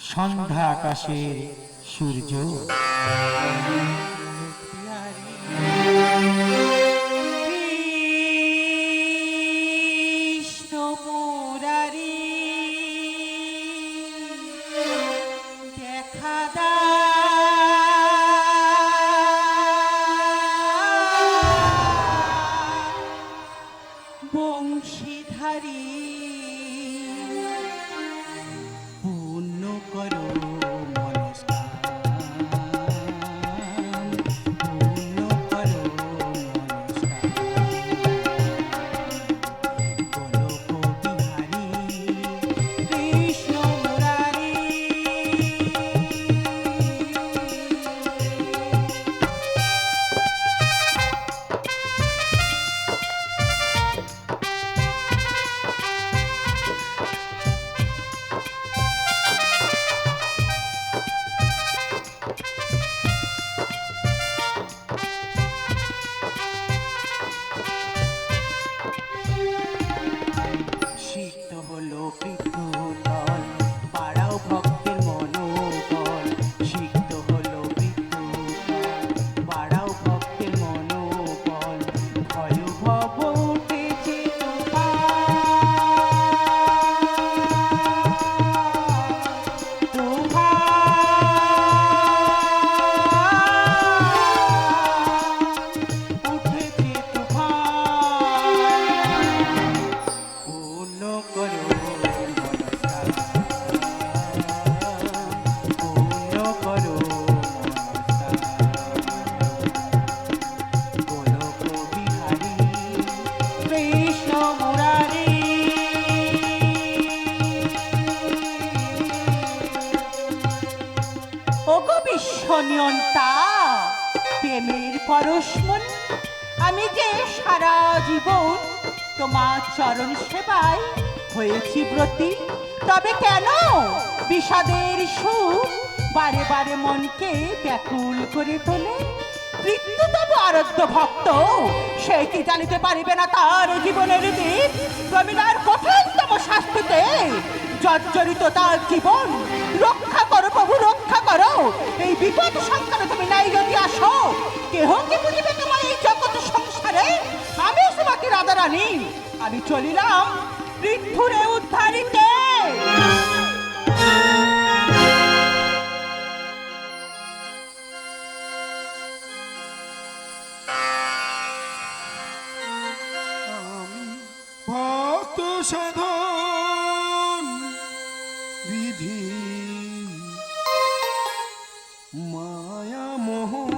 সন্ধ্যা আকাশের সূর্য। ওগো বিশ্বনিয়ন্তা প্রেমের পরশমন আমি যে সারা জীবন তোমার চরণ সেবায় হয়েছি ব্রতী, তবে কেন বিষাদের সুখ বারে বারে মনকে ব্যাকুল করে তোলে? মৃত্যু তবু আরাধ্য ভক্ত, সে কি জানিতে পারিবে না তার জীবনের দিক? প্রবীণার কঠিনতম শাস্তিতে জর্জরিত তার জীবন রক্ষা করো প্রভু, রক্ষা করো। এই বিপদ সংসারে তুমি নাই যদি আসো, কেহ কি বুঝিবে তোমার এই জগৎ সংসারে? আমি তোমাকে রাধা রানী আমি চলিলাম পৃথুরে উদ্ধারিতে। মায়া মোহ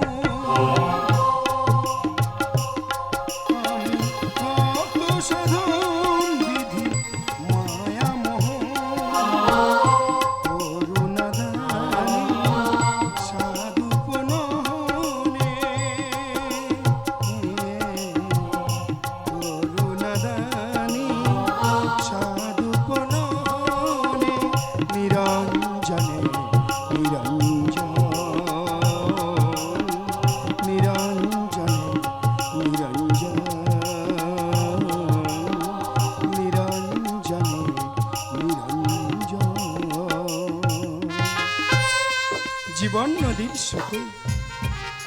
নদীর স্রোতে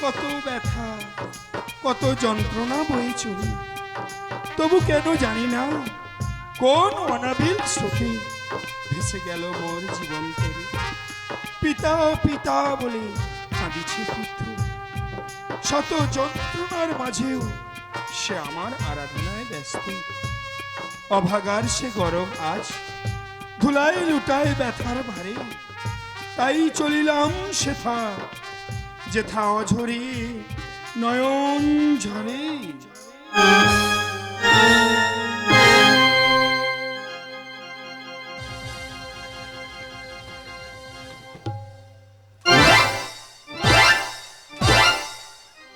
কত ব্যথা, কত যন্ত্রণা বয়ে চলি। তবু কেন জানি না কোন অনাবিল স্রোতে ভেসে গেল মোর জীবন থেকে পিতা পিতা বলে কাঁদিছে পুত্র। শত যন্ত্রণার মাঝেও সে আমার আরাধনায় ব্যস্ত। অভাগার সে গরম আজ ধুলাই লুটায় ব্যথার ভারে। তাই চলিলাম সেথা যেথা অঝরে নয়ন ঝরে।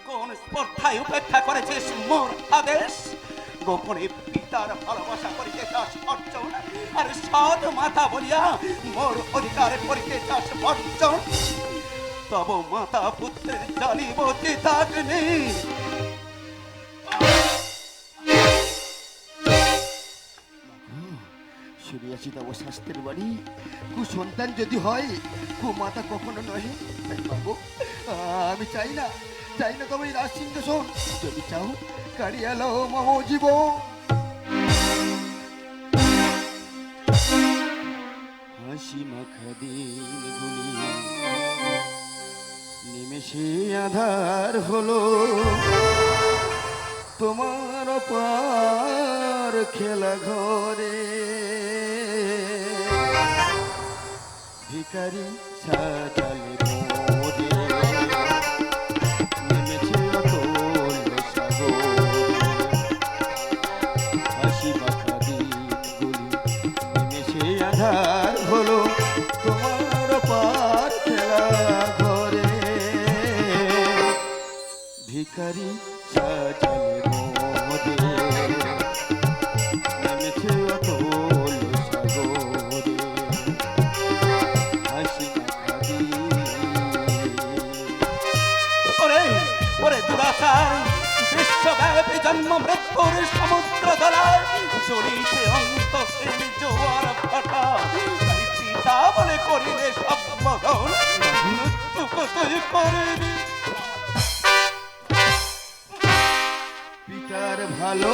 কোন স্পর্ধায় উপেক্ষা করেছিস মোর আদেশ? গোপনে পিতার ভালোবাসা করিতে চাস অর্জন আর সৎ মাতা বলিয়া মোর অধিকার করিতে চাস বর্জন তব মাতা পুত্রের জানিব চিতাগ্নি শুনিয়াছি তব শাস্ত্রের বাণী। কুসন্তান যদি হয়, কুমাতা কখনো নহে। বাবু, আমি চাই না চাই না তবে রাজ সিংহাসন যদি চাও কাড়িয়া লও জীবন। হাসি মাখা দিন গুলি নিমেষে আধার হলো। তোমার পার খেলা ঘরে। ভিকারি সাজালে জন্ম মৃত্যুর সমুদ্র দলায় জড়িতে অন্তহীন জোয়ার ফাটা। তাই বলে করিলে সম্বোধন মৃত্যু কতই করিনি পিতার ভালো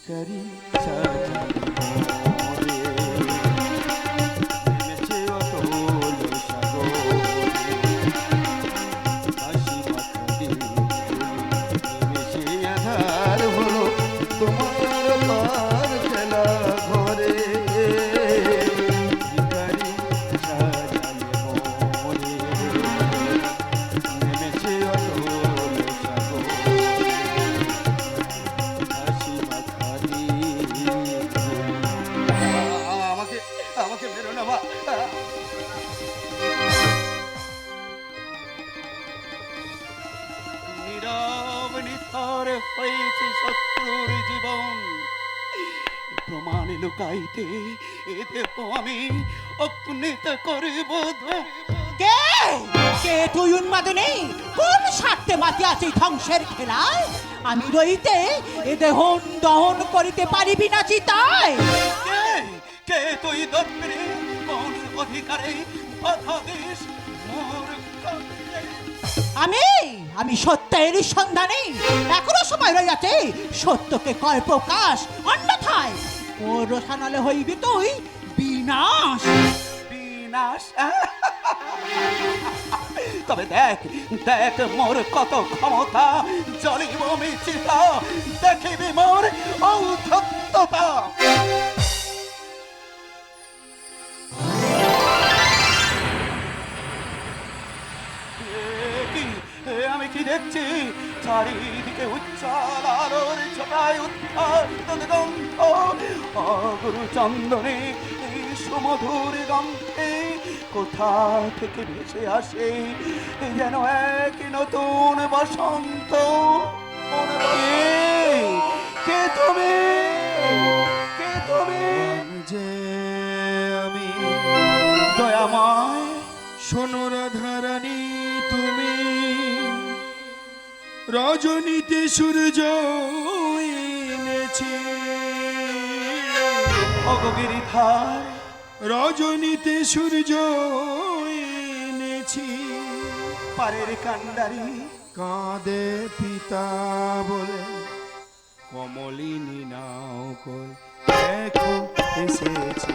ভিখারি সাজালে প্রমাণ লুকাইতে এ দেহ আমি অগ্নিত করিব কে? কে তুই উন্মাদনে? কোন স্বার্থে মাতি আছে ধ্বংসের খেলায়? আমি রইতে এ দেহন দহন করিতে পারিবি না চিতায়। কে? কে তুই দত্তরে কোন অধিকারে বাধা দিস মোর আমি? আমি সত্যের সন্ধানে। এখনও সময় রইয়াছে সত্যকে কয় প্রকাশ অন্যথায়। ও রসানালে হইবি তুই? বিনাশ। বিনাশ। তবে দেখ দেখ মোর কত ক্ষমতা। জলিব মিচিতা দেখিবি মোর ঔদ্ধত্যতা। আমি কি দেখছি? চারিদিকে উজ্জ্বল আলোর ছোটায় উত্থাপিত চন্দনে, এই সুমধুর গন্ধে কোথা থেকে ভেসে আসে? যেন এক নতুন বসন্ত। কে তুমি? কে তুমি? যে আমি, দয়াময় শোনো রাধারানী তুমি। রজনীতে সূর্য এনেছে অগগিরিধার রজনীতে সূর্য এনেছি। পারের কান্ডারি কাঁদে পিতা বলে কমলিনী নাও কল এসেছি।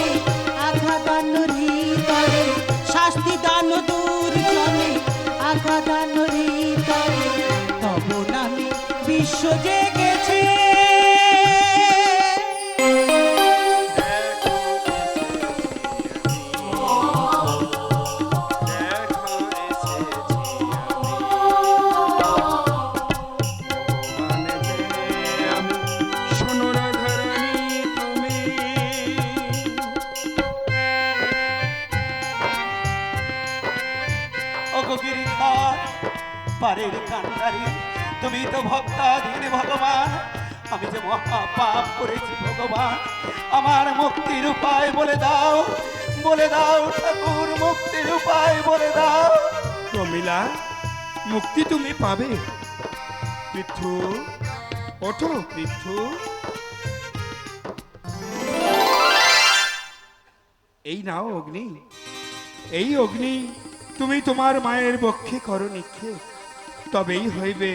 পারের কান্ডারি। তুমি তো ভক্তাধীন ভগবান। আমি যে মহা পাপ করেছি ভগবান, আমার মুক্তির উপায় বলে দাও। বলে দাও, ঠাকুর, মুক্তির উপায় বলে দাও। প্রমিলা মুক্তি তুমি পাবে। পৃথু ওঠো পৃথু এই নাও অগ্নি। এই অগ্নি, তুমি তোমার মায়ের বক্ষে করো নিক্ষেপ। তবেই হইবে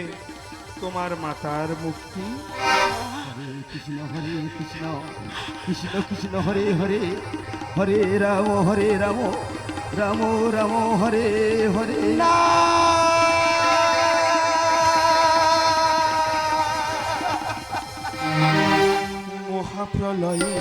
তোমার মাতার মুক্তি। হরে কৃষ্ণ হরে কৃষ্ণ কৃষ্ণ কৃষ্ণ হরে হরে হরে রাম হরে রাম রাম রাম হরে হরে। মহাপ্রলয়ে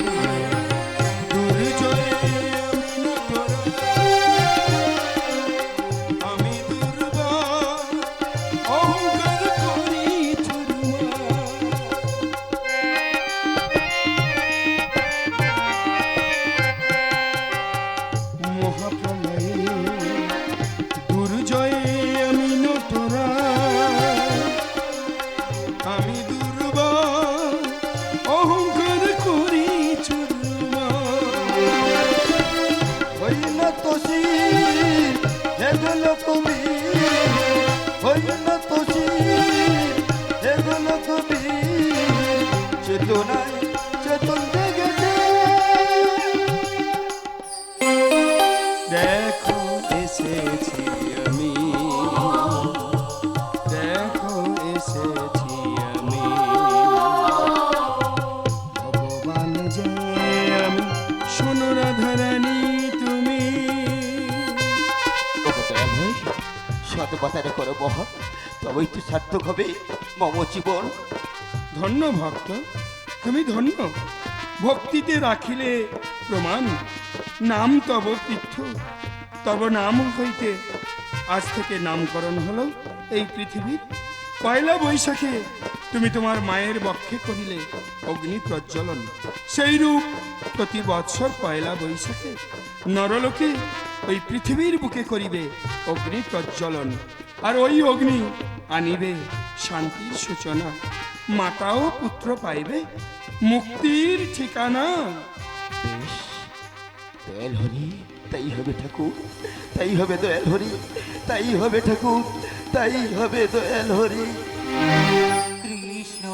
কথারে করো মহা। তবেই তো সার্থক হবে মম জীবন। ধন্য ভক্ত, তুমি ধন্য। ভক্তিতে রাখিলে প্রমাণ, নাম তব তীর্থ। তব নাম হইতে আজ থেকে নামকরণ হলো এই পৃথিবীর। পয়লা বৈশাখে তুমি তোমার মায়ের বক্ষে করিলে অগ্নি প্রজ্বলন। সেই রূপ প্রতি বৎসর পয়লা বৈশাখে নরলোকে ওই পৃথিবীর বুকে করিবে অগ্নি প্রজ্বলন আর ওই অগ্নি আনিবে শান্তির সূচনা। মাতাও পুত্র পাইবে মুক্তির ঠিকানা। বেশ দয়াল হরি তাই হবে ঠাকুর তাই হবে দয়াল হরি তাই হবে ঠাকুর তাই হবে দয়াল হরি। কৃষ্ণ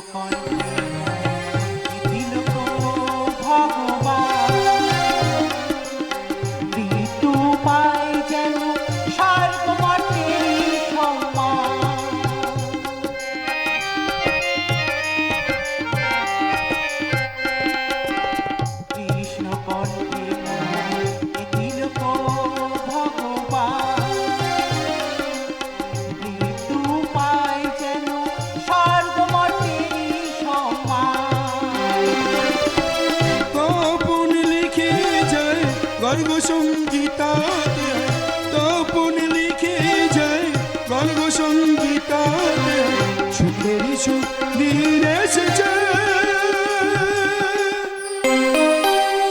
কিছু দিন এসেছে।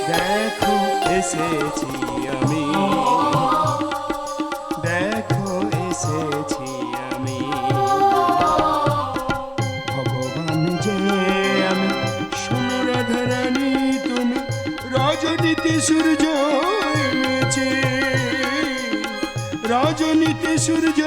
দেখো, এসেছি আমি। দেখো, এসেছি আমি। ভগবান যে আমি সোনা ধরানি তুমি সূর্য এনেছে। সূর্য